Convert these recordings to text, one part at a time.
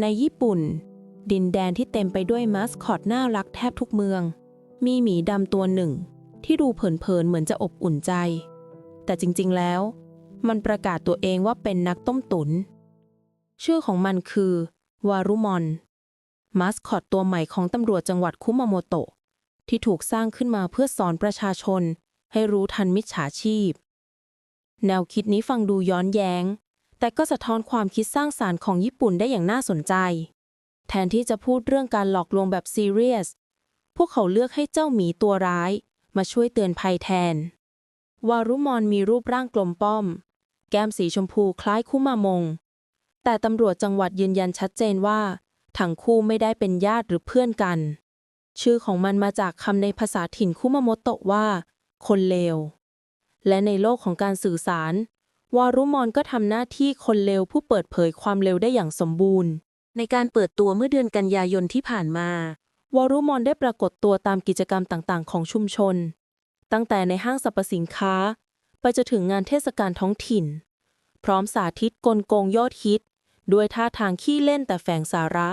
ในญี่ปุ่น ดินแดนที่เต็มไปด้วยมาสคอตน่ารักแทบทุกเมือง มีหมีดำตัวหนึ่ง ที่ดูเผินๆเหมือนจะอบอุ่นใจ แต่จริงๆแล้ว มันประกาศตัวเองว่าเป็นนักต้มตุนชื่อของมันคือวารุมอนมาสคอตตัวใหม่ของตำรวจจังหวัดคุมาโมโตะที่ถูกสร้างขึ้นมาเพื่อสอนประชาชน ให้รู้ทันมิจฉาชีพ แนวคิดนี้ฟังดูย้อนแย้ง แต่ก็สะท้อนความคิดสร้างสารรค์ของญี่ปุ่นได้อย่างน่าสนใจ แทนที่จะพูดเรื่องการหลอกลวงแบบซีเรียส พวกเขาเลือกให้เจ้าหมีตัวร้าย มาช่วยเตือนภัยแทน วารุมอนมีรูปร่างกลมป้อม แก้มสีชมพูคล้ายคุมามง แต่ตำรวจจังหวัดยืนยันชัดเจนว่า ทั้งคู่ไม่ได้เป็นญาติหรือเพื่อนกัน ชื่อของมันมาจากคำในภาษาถิ่นคุมาโมโตะว่า คนเลว และในโลกของการสื่อสาร วารุมอนก็ทำหน้าที่คนเลวผู้เปิดเผยความเลวได้อย่างสมบูรณ์ ในการเปิดตัวเมื่อเดือนกันยายนที่ผ่านมา วารุมอนได้ปรากฏตัวตามกิจกรรมต่างๆ ของชุมชน ตั้งแต่ในห้างสรรพสินค้า ไปจนถึงงานเทศกาลท้องถิ่น พร้อมสาธิตกลโกงยอดฮิต ด้วยท่าทางขี้เล่นแต่แฝงสาระ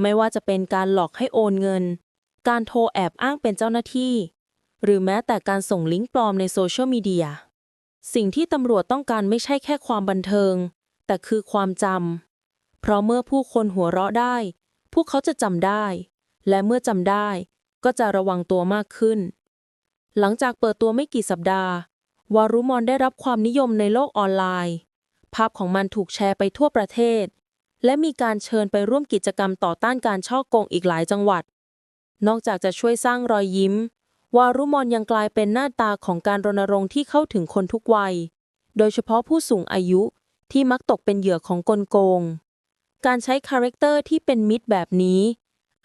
ไม่ว่าจะเป็นการหลอกให้โอนเงิน การโทรแอบอ้างเป็นเจ้าหน้าที่ หรือแม้แต่การส่งลิงก์ปลอมในโซเชียลมีเดีย สิ่งที่ตำรวจต้องการไม่ใช่แค่ความบันเทิง แต่คือความจำ เพราะเมื่อผู้คนหัวเราะได้ พวกเขาจะจำได้ และเมื่อจำได้ ก็จะระวังตัวมากขึ้น หลังจากเปิดตัวไม่กี่สัปดาห์ วารุมอนได้รับความนิยมในโลกออนไลน์ ภาพของมันถูกแชร์ไปทั่วประเทศ และมีการเชิญไปร่วมกิจกรรมต่อต้านการช่อโกงอีกหลายจังหวัด นอกจากจะช่วยสร้างรอยยิ้ม วารุมอนยังกลายเป็นหน้าตาของการรณรงค์ที่เข้าถึงคนทุกวัย โดยเฉพาะผู้สูงอายุที่มักตกเป็นเหยื่อของกลโกง การใช้คาแรคเตอร์ที่เป็นมิตรแบบนี้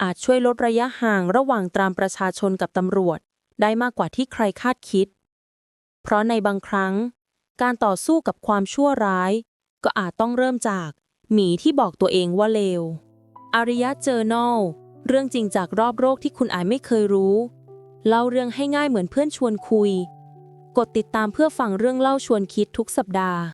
อาจช่วยลดระยะห่างระหว่างตามประชาชนกับตำรวจ ได้มากกว่าที่ใครคาดคิด เพราะในบางครั้ง การต่อสู้กับความชั่วร้าย ก็อาจต้องเริ่มจากหมีที่บอกตัวเองว่าเลวอาริยะเจอร์นอลเรื่องจริงจากรอบโลกที่คุณอาจไม่เคยรู้ เล่าเรื่องให้ง่ายเหมือนเพื่อนชวนคุย กดติดตามเพื่อฟังเรื่องเล่าชวนคิดทุกสัปดาห์